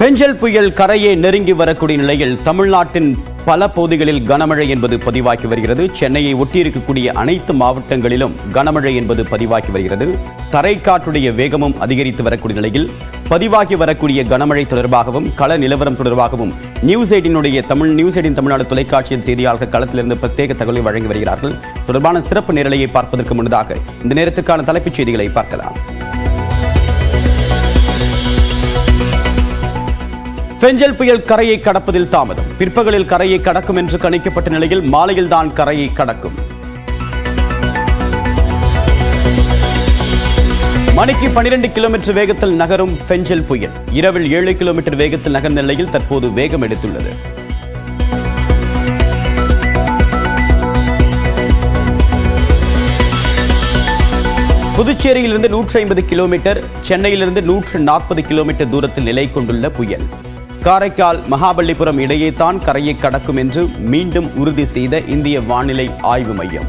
பெஞ்சல் புயல் கரையை நெருங்கி வரக்கூடிய நிலையில் தமிழ்நாட்டின் பல பகுதிகளில் கனமழை என்பது பதிவாகி வருகிறது. சென்னையை ஒட்டியிருக்கக்கூடிய அனைத்து மாவட்டங்களிலும் கனமழை என்பது பதிவாகி வருகிறது. தரைக்காற்றுடைய வேகமும் அதிகரித்து வரக்கூடிய நிலையில் பதிவாகி வரக்கூடிய கனமழை தொடர்பாகவும் கள நிலவரம் தொடர்பாகவும் நியூஸ் எயிட்டினுடைய தமிழ் நியூஸ் எயிட்டின் தமிழ்நாடு தொலைக்காட்சியின் செய்தியாளர்கள் களத்திலிருந்து பிரத்யேக தகவலை வழங்கி வருகிறார்கள். தொடர்பான சிறப்பு நிரலையை பார்ப்பதற்கு முன்னதாக இந்த நேரத்துக்கான தலைப்புச் செய்திகளை பார்க்கலாம். பெஞ்சல் புயல் கரையை கடப்பதில் தாமதம். பிற்பகலில் கரையை கடக்கும் என்று கணிக்கப்பட்ட நிலையில் மாலையில்தான் கரையை கடக்கும். மணிக்கு 12 கிலோமீட்டர் வேகத்தில் நகரும் பெஞ்சல் புயல். இரவில் ஏழு கிலோமீட்டர் வேகத்தில் நகர்ந்த நிலையில் தற்போது வேகம் எடுத்துள்ளது. புதுச்சேரியிலிருந்து நூற்றி ஐம்பது கிலோமீட்டர் சென்னையிலிருந்து நூற்று நாற்பது கிலோமீட்டர் தூரத்தில் நிலை கொண்டுள்ள புயல். காரைக்கால் மகாபலிபுரம் இடையே தான் கரையை கடக்கும் என்று மீண்டும் உறுதி செய்த இந்திய வானிலை ஆய்வு மையம்.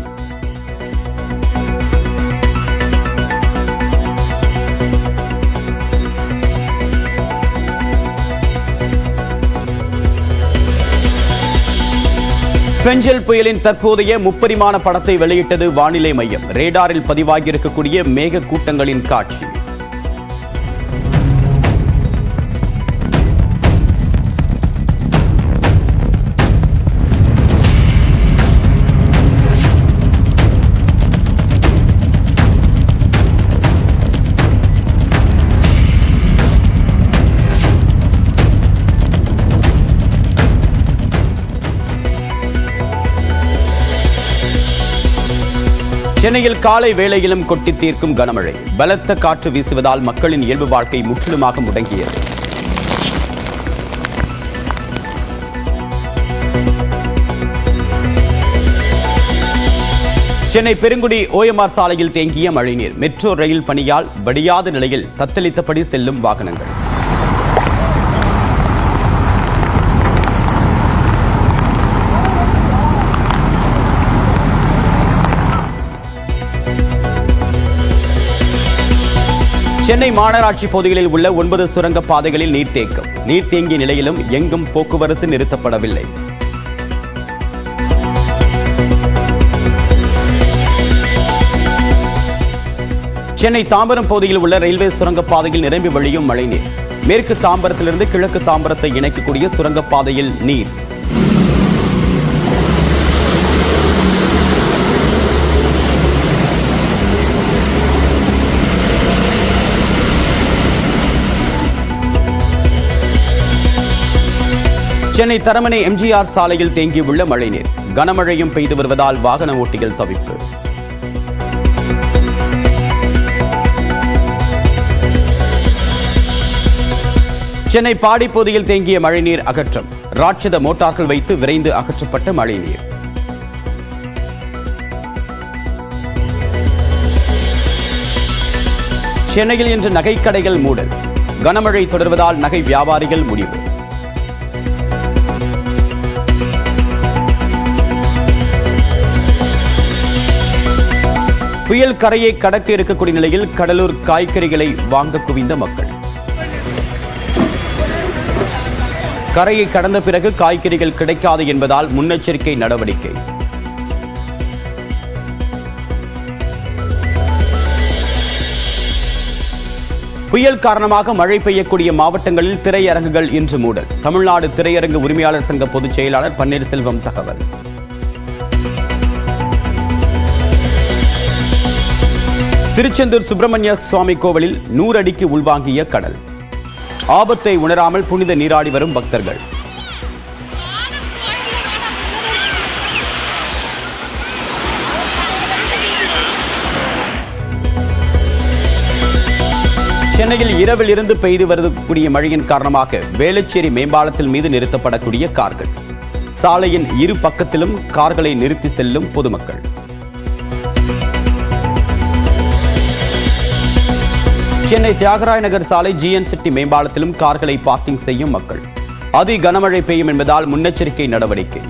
பெஞ்சல் புயலின் தற்போதைய முப்பரிமாண படத்தை வெளியிட்டது வானிலை மையம். ரேடாரில் பதிவாகியிருக்கக்கூடிய மேக கூட்டங்களின் காட்சி. சென்னையில் காலை வேளையிலும் கொட்டி தீர்க்கும் கனமழை. பலத்த காற்று வீசுவதால் மக்களின் இயல்பு வாழ்க்கை முற்றிலுமாக முடங்கியது. சென்னை பெருங்குடி ஓஎம்ஆர் சாலையில் தேங்கிய மழைநீர். மெட்ரோ ரயில் பணியால் வடியாத நிலையில் தத்தளித்தபடி செல்லும் வாகனங்கள். சென்னை மாநகராட்சி பகுதிகளில் உள்ள ஒன்பது சுரங்க பாதைகளில் நீர் தேக்கம். நீர் தேங்கிய நிலையிலும் எங்கும் போக்குவரத்து நிறுத்தப்படவில்லை. சென்னை தாம்பரம் பகுதியில் உள்ள ரயில்வே சுரங்கப்பாதையில் நிரம்பி வழியும் மழைநீர். மேற்கு தாம்பரத்திலிருந்து கிழக்கு தாம்பரத்தை இணைக்கக்கூடிய சுரங்கப்பாதையில் நீர். சென்னை தரமணை எம்ஜிஆர் சாலையில் தேங்கியுள்ள மழைநீர். கனமழையும் பெய்து வருவதால் வாகன ஓட்டிகள் தவிப்பு. சென்னை பாடிப்பகுதியில் தேங்கிய மழைநீர் அகற்றம். ராட்சத மோட்டார்கள் வைத்து விரைந்து அகற்றப்பட்ட மழைநீர். சென்னையில் இன்று நகைக்கடைகள் மூடல். கனமழை தொடர்வதால் நகை வியாபாரிகள் முடிவு புயல் கரையை கடக்க இருக்கக்கூடிய நிலையில் கடலூர் காய்கறிகளை வாங்க குவிந்த மக்கள். கரையை கடந்த பிறகு காய்கறிகள் கிடைக்காது என்பதால் முன்னெச்சரிக்கை நடவடிக்கை. புயல் காரணமாக மழை பெய்யக்கூடிய மாவட்டங்களில் திரையரங்குகள் இன்று மூடல். தமிழ்நாடு திரையரங்கு உரிமையாளர் சங்க பொதுச் செயலாளர் பன்னீர்செல்வம் தகவல். திருச்செந்தூர் சுப்பிரமணிய சுவாமி கோவிலில் நூறு அடிக்கு உள்வாங்கிய கடல். ஆபத்தை உணராமல் புனித நீராடி வரும் பக்தர்கள். சென்னையில் இரவில் இருந்து பெய்து வரக்கூடிய மழையின் காரணமாக வேளச்சேரி மேம்பாலத்தில் மீது நிறுத்தப்படக்கூடிய கார்கள். சாலையின் இரு பக்கத்திலும் கார்களை நிறுத்தி செல்லும் பொதுமக்கள். சென்னை தியாகராய நகர் சாலை ஜிஎன் சிட்டி மேம்பாலத்திலும் கார்களை பார்க்கிங் செய்யும் மக்கள். அதி கனமழை பெய்யும் என்பதால் முன்னெச்சரிக்கை நடவடிக்கை.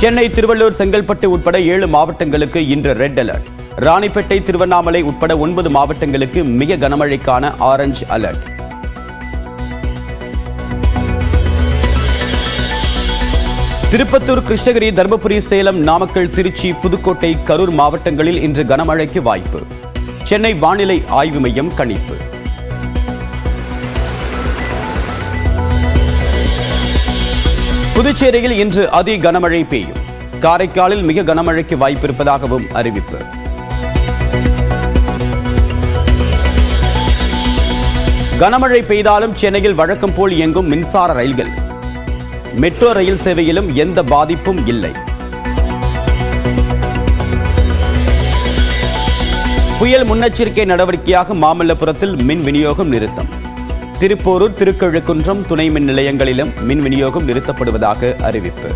சென்னை திருவள்ளூர் செங்கல்பட்டு உட்பட ஏழு மாவட்டங்களுக்கு இன்று ரெட் அலர்ட். ராணிப்பேட்டை திருவண்ணாமலை உட்பட ஒன்பது மாவட்டங்களுக்கு மிக கனமழைக்கான ஆரஞ்சு அலர்ட். திருப்பத்தூர் கிருஷ்ணகிரி தருமபுரி சேலம் நாமக்கல் திருச்சி புதுக்கோட்டை கரூர் மாவட்டங்களில் இன்று கனமழைக்கு வாய்ப்பு. சென்னை வானிலை ஆய்வு மையம் கணிப்பு. புதுச்சேரியில் இன்று அதி கனமழை பெய்யும். காரைக்காலில் மிக கனமழைக்கு வாய்ப்பு இருப்பதாகவும் அறிவிப்பு. கனமழை பெய்தாலும் சென்னையில் வழக்கம் போல் இயங்கும் மின்சார ரயில்கள். மெட்ரோ ரயில் சேவையிலும் எந்த பாதிப்பும் இல்லை. புயல் முன்னெச்சரிக்கை நடவடிக்கையாக மாமல்லபுரத்தில் மின் விநியோகம் நிறுத்தம். திருப்போரூர் திருக்கழுக்குன்றம் துணை மின் நிலையங்களிலும் மின் விநியோகம் நிறுத்தப்படுவதாக அறிவிப்பு.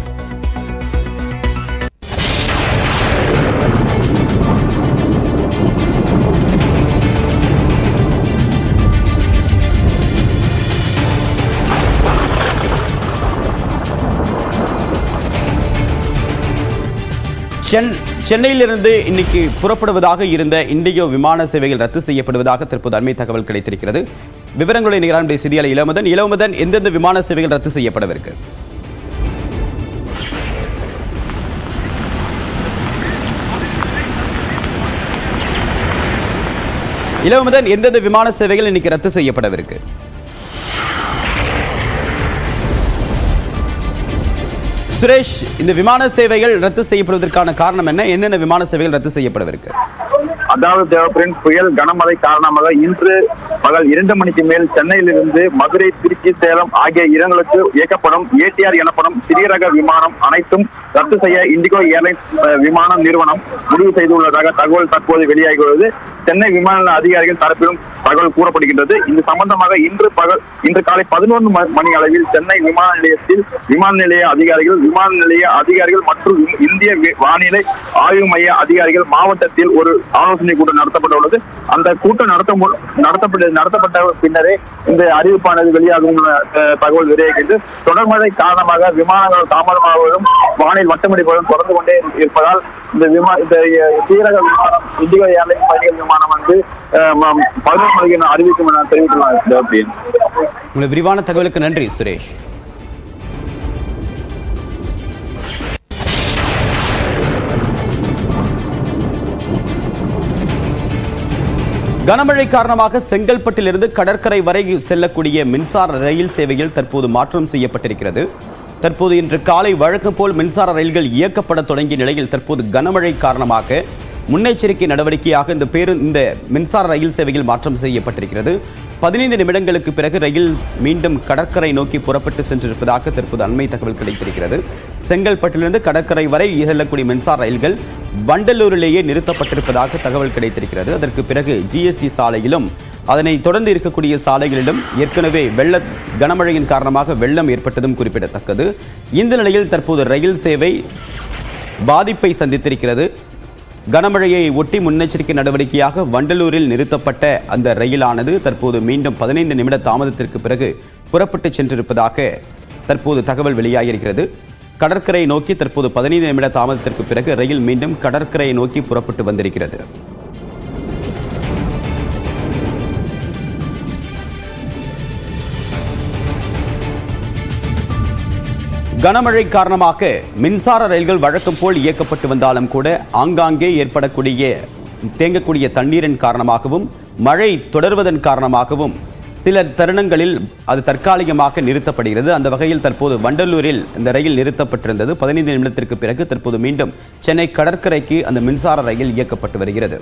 சென் சென்னையிலிருந்து இன்னைக்கு புறப்படுவதாக இருந்த இண்டிகோ விமான சேவைகள் ரத்து செய்யப்படுவதாக தற்போது அண்மை தகவல் கிடைத்திருக்கிறது. விவரங்களை நிகரான செய்தியாளர் இளமுதன். இளமுதன் எந்தெந்த விமான சேவைகள் ரத்து செய்யப்படவிருக்கு? இளமுதன் எந்தெந்த விமான சேவைகள் இன்னைக்கு ரத்து செய்யப்படவிருக்கு? சுரேஷ் இந்த விமான சேவைகள் ரத்து செய்யப்படுவதற்கான காரணம் என்ன? என்னென்ன விமான சேவைகள் ரத்து செய்யப்படவிருக்கு அதாவது தேவப்பிரின் புயல் கனமழை காரணமாக இன்று பகல் இரண்டு மணிக்கு மேல் சென்னையிலிருந்து மதுரை திருச்சி சேலம் ஆகிய இடங்களுக்கு இயக்கப்படும் ஏடிஆர் எனப்படும் சிறிய ரக விமானம் அனைத்தும் ரத்து செய்ய இண்டிகோ ஏர்லைன்ஸ் விமான நிறுவனம் முடிவு செய்துள்ளதாக தகவல் தற்போது வெளியாகியுள்ளது. சென்னை விமான நிலைய அதிகாரிகள் தரப்பிலும் தகவல் கூறப்படுகின்றது. இது சம்பந்தமாக இன்று பகல் இன்று காலை பதினொன்று மணி அளவில் சென்னை விமான நிலையத்தில் விமான நிலைய அதிகாரிகள் விமான நிலைய அதிகாரிகள் மற்றும் இந்திய வானிலை ஆய்வு மைய அதிகாரிகள் மாவட்டத்தில் ஒரு ஆலோசனை கூட்டம் நடத்தப்பட்டுள்ளது. அந்த கூட்டம் நடத்த நடத்தப்பட்டு நடத்தப்பட்ட நடத்தப்பட்ட பின்னரே இந்த அறிவிப்பானது வெளியாகும் தகவல் வெளியாகிறது தொடர் மழை காரணமாக விமானங்கள் தாமதமாவதும் வானில் வட்டமடிப்பதும் தொடர்ந்து கொண்டே இருப்பதால் இந்த விமா இந்த தீரக விமானம் இந்திகோ ஏர்லைன் பயணிகள் விமானம் வந்து பதினோரு மணிக்கு அறிவிக்கும் என தெரிவித்துள்ளார் தேவப்பிரியன் விரிவான தகவலுக்கு நன்றி சுரேஷ். கனமழை காரணமாக செங்கல்பட்டிலிருந்து கடற்கரை வரை செல்லக்கூடிய மின்சார ரயில் சேவையில் தற்போது மாற்றம் செய்யப்பட்டிருக்கிறது. தற்போது இன்று காலை வழக்கம் போல் மின்சார ரயில்கள் இயக்கப்பட தொடங்கிய நிலையில் தற்போது கனமழை காரணமாக முன்னெச்சரிக்கை நடவடிக்கையாக இந்த பேரு இந்த மின்சார ரயில் சேவையில் மாற்றம் செய்யப்பட்டிருக்கிறது. பதினைந்து நிமிடங்களுக்கு பிறகு ரயில் மீண்டும் கடற்கரை நோக்கி புறப்பட்டு சென்றிருப்பதாக தற்போது அண்மை தகவல் கிடைத்திருக்கிறது. செங்கல்பட்டிலிருந்து கடற்கரை வரை செல்லக்கூடிய மின்சார ரயில்கள் வண்டலூரிலேயே நிறுத்தப்பட்டிருப்பதாக தகவல் கிடைத்திருக்கிறது. அதற்கு பிறகு ஜிஎஸ்டி சாலையிலும் அதனை தொடர்ந்து இருக்கக்கூடிய சாலைகளிலும் ஏற்கனவே வெள்ள கனமழையின் காரணமாக வெள்ளம் ஏற்பட்டதும் குறிப்பிடத்தக்கது. இந்த நிலையில் தற்போது ரயில் சேவை பாதிப்பை சந்தித்திருக்கிறது. கனமழையை ஒட்டி முன்னெச்சரிக்கை நடவடிக்கையாக வண்டலூரில் நிறுத்தப்பட்ட அந்த ரயிலானது தற்போது மீண்டும் பதினைந்து நிமிட தாமதத்திற்கு பிறகு புறப்பட்டு சென்றிருப்பதாக தற்போது தகவல் வெளியாகியிருக்கிறது. கடற்கரை நோக்கி தற்போது பதினைந்து நிமிட தாமதத்திற்கு பிறகு ரயில் மீண்டும் கடற்கரையை நோக்கி புறப்பட்டு வந்திருக்கிறது. கனமழை காரணமாக மின்சார ரயில்கள் வழக்கம் போல் இயக்கப்பட்டு வந்தாலும் கூட ஆங்காங்கே ஏற்படக்கூடிய தேங்கக்கூடிய தண்ணீரின் காரணமாகவும் மழை தொடர்வதன் காரணமாகவும் சில தருணங்களில் அது தற்காலிகமாக நிறுத்தப்படுகிறது. அந்த வகையில் தற்போது வண்டலூரில் இந்த ரயில் நிறுத்தப்பட்டிருந்தது. பதினைந்து நிமிடத்திற்கு பிறகு தற்போது மீண்டும் சென்னை கடற்கரைக்கு அந்த மின்சார ரயில் இயக்கப்பட்டு வருகிறது.